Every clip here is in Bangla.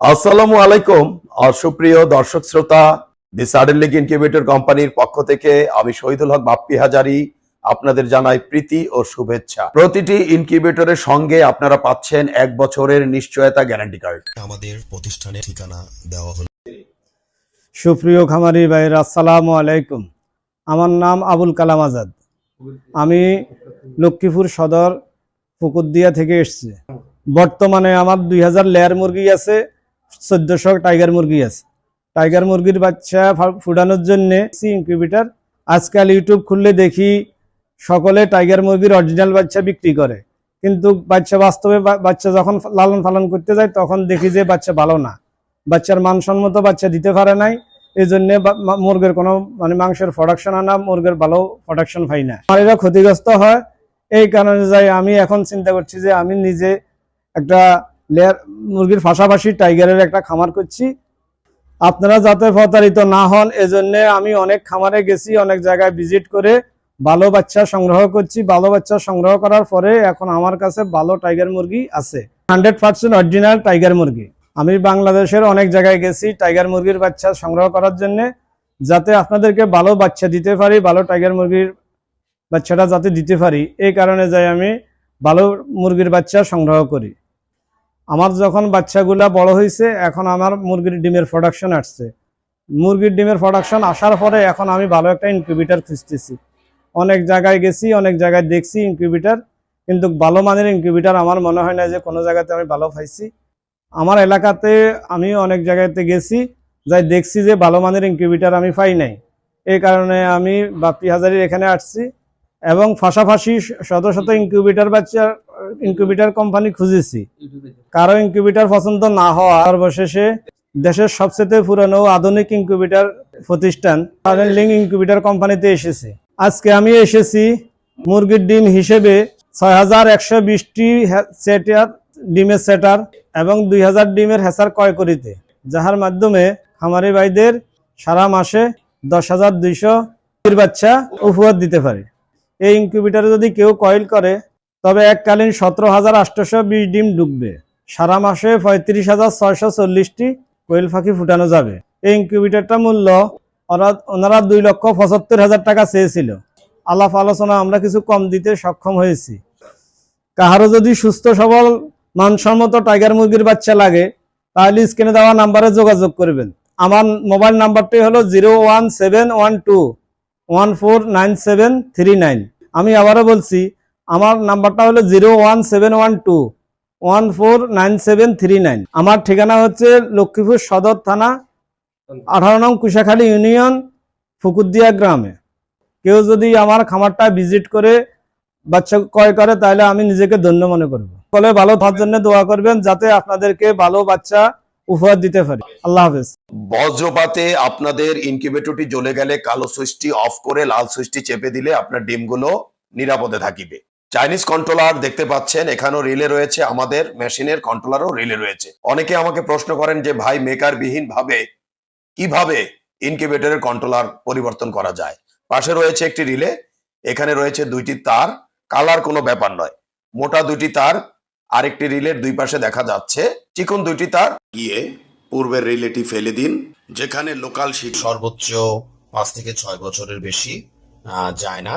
আসসালামু আলাইকুম আর সুপ্রিয় দর্শক শ্রোতা দি সাডেন লিগ ইনকিউবেটর কোম্পানির পক্ষ থেকে আমি শহীদুল হক বাপ্পি হাজারি আপনাদের জানাই প্রীতি ও শুভেচ্ছা। প্রতিটি ইনকিউবেটরের সঙ্গে আপনারা পাচ্ছেন এক বছরের নিশ্চয়তা গ্যারান্টি কার্ড। আমাদের প্রতিষ্ঠানের ঠিকানা দেওয়া হলো। সুপ্রিয় খামারি ভাইয়ের আসসালামু আলাইকুম। আমার নাম আবুল কালাম আজাদ। আমি লক্ষ্মীপুর সদর পুকুরদিয়া থেকে এসেছি। বর্তমানে আমার দুই হাজার লেয়ার মুরগি আছে। চোদ্দশো টাইগার মুরগি আছে। টাইগার মুরগির বাচ্চা ফুটানোর জন্যে ইনকিউবেটার আজকাল ইউটিউব খুললে দেখি সকলে টাইগার মুরগির অরিজিনাল বাচ্চা বিক্রি করে। কিন্তু বাচ্চা বাস্তবে বাচ্চা যখন লালন পালন করতে যায়, তখন দেখি যে বাচ্চা ভালো না। বাচ্চার মানসম্মত বাচ্চা দিতে পারে নাই এই জন্য মুরগের কোনো মানে মাংসের প্রোডাকশন আনা মুরগের ভালো প্রোডাকশন পাই না। আমার এরা ক্ষতিগ্রস্ত হয়, এই কারণে যাই আমি এখন চিন্তা করছি যে আমি নিজে একটা লেয়ার মুরগির পাশাপাশি টাইগারের একটা খামার করছি। আপনারা যাতে প্রতারিত না হন, এজন্য আমি অনেক খামারে গেছি, অনেক জায়গায় ভিজিট করে ভালো বাচ্চা সংগ্রহ করছি। ভালো বাচ্চা সংগ্রহ করার পরে এখন আমার কাছে ভালো টাইগার মুরগি আছে। হান্ড্রেড পার্সেন্ট অরিজিনাল টাইগার মুরগি। আমি বাংলাদেশের অনেক জায়গায় গেছি টাইগার মুরগির বাচ্চা সংগ্রহ করার জন্য, যাতে আপনাদেরকে ভালো বাচ্চা দিতে পারি, ভালো টাইগার মুরগির বাচ্চাটা যাতে দিতে পারি। এই কারণে যাই আমি ভালো মুরগির বাচ্চা সংগ্রহ করি। আমার যখন বাচ্চাগুলা বড় হয়েছে এখন আমার মুরগির ডিমের প্রোডাকশন আসছে। মুরগির ডিমের প্রোডাকশন আসার পরে এখন আমি ভালো একটা ইনকিউবেটার খুঁজতেছি। অনেক জায়গায় গেছি, অনেক জায়গায় দেখছি ইনকিউবেটার কিন্তু ভালো মানের ইনকিউবেটার আমার মনে হয় না যে কোনো জায়গাতে আমি ভালো পাইছি। আমার এলাকাতে আমি অনেক জায়গাতে গেছি, যাই দেখছি যে ভালো মানের ইনকিউবেটার আমি পাই নাই। এই কারণে আমি বাপ্পি হাজারির এখানে আসছি এবং পাশাপাশি শত শত ইনকিউবেটার বাচ্চা ইনকিউবেটার কোম্পানি খুঁজেছি। কারও ইনকিউবেটার পছন্দ না হওয়া সর্বশেষে দেশের সবচেয়ে পুরনো আধুনিক ইনকিউবেটার প্রতিষ্ঠান লিং ইনকিউবেটার কোম্পানিতে এসেছি। আজকে আমি এসেছি মুরগির ডিম হিসেবে ছয় হাজার একশো বিশটি সেটার ডিমের সেটার এবং দুই হাজার ডিমের হেসার ক্রয় করিতে যাহার মাধ্যমে খামারি ভাইদের সারা মাসে দশ হাজার দুইশো বাচ্চা উপহার দিতে পারে। এই ইনকিউবেটারে যদি কেউ কয়েল করে তবে এককালীন সতেরো হাজার আটশোশো বিশ ডিম ডুববে। সারা মাসে পঁয়ত্রিশ হাজার ছয়শো চল্লিশটি কোয়েল পাখি ফুটানো যাবে। এই ইনকিউবিটারটা মূল্য ওনারা দুই লক্ষ পঁচাত্তর হাজার টাকা চেয়েছিল। আলাপ আলোচনা আমরা কিছু কম দিতে সক্ষম হয়েছি। কাহারও যদি সুস্থ সবল, মানসম্মত টাইগার মুরগির বাচ্চা লাগে, তাহলে স্ক্রিনে দেওয়া নাম্বারে যোগাযোগ করবেন। আমার মোবাইল নাম্বারটি হলো zero one seven one two one four nine seven three nine. আমি আবারও বলছি আমার নাম্বারটা হলো zero one seven one two one four nine seven three nine. আমার ঠিকানা হচ্ছে লক্ষ্মীপুর সদর থানা, আঠারো নং কুশাখালী ইউনিয়ন, ফুকুদ্দিয়া গ্রামে। কেউ যদি আমার খামারটা ভিজিট করে, বাচ্চা ক্রয় করে, তাহলে আমি নিজেকে ধন্য মনে করব। ফলে ভালো থাকার জন্য দোয়া করবেন, যাতে আপনাদেরকে ভালো বাচ্চা উপহার দিতে পারি। আল্লাহ হাফেজ। বজ্রপাতে আপনাদের ইনকিউবেটরটি জ্বলে গেলে, কালো সুইচটি অফ করে লাল সুইচটি চেপে দিলে আপনার ডিমগুলো নিরাপদে থাকিবে। চাইনিজ কন্ট্রোলার দেখতে পাচ্ছেন, এখানেও রিলে রয়েছে, আমাদের মেশিনের কন্ট্রোলারও রিলে রয়েছে। অনেকে আমাকে প্রশ্ন করেন যে, ভাই মেকার বিহীন ভাবে কীভাবে ইনকিউবেটরের কন্ট্রোলার পরিবর্তন করা যায়? পাশে রয়েছে একটি রিলে এখানে রয়েছে দুইটি তার কালার কোনো ব্যাপার নয়। মোটা দুইটি তার, আরেকটি রিলের দুই পাশে দেখা যাচ্ছে, চিকন দুইটি তার। গিয়ে পূর্বের রিলেটি ফেলে দিন, যেখানে লোকাল শিট সর্বোচ্চ পাঁচ থেকে ছয় বছরের বেশি যায় না।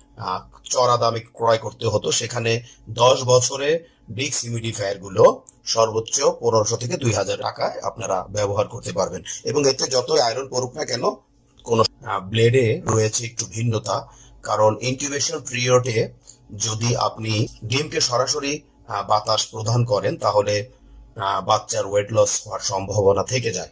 চড়া দামে ক্রয় করতে হতো। সেখানে দশ বছরে ডিক্সগুলো সর্বোচ্চ পনেরোশো থেকে দুই হাজার টাকায় আপনারা ব্যবহার করতে পারবেন। এবং এতে যতই আয়রন পড়ুক না কেন, কোনো ব্লেডে রয়েছে একটু ভিন্নতা। কারণ ইনকিউবেশন পিরিয়ডে যদি আপনি ডিমকে সরাসরি বাতাস প্রদান করেন, তাহলে বাচ্চার ওয়েট লস হওয়ার সম্ভাবনা থেকে যায়।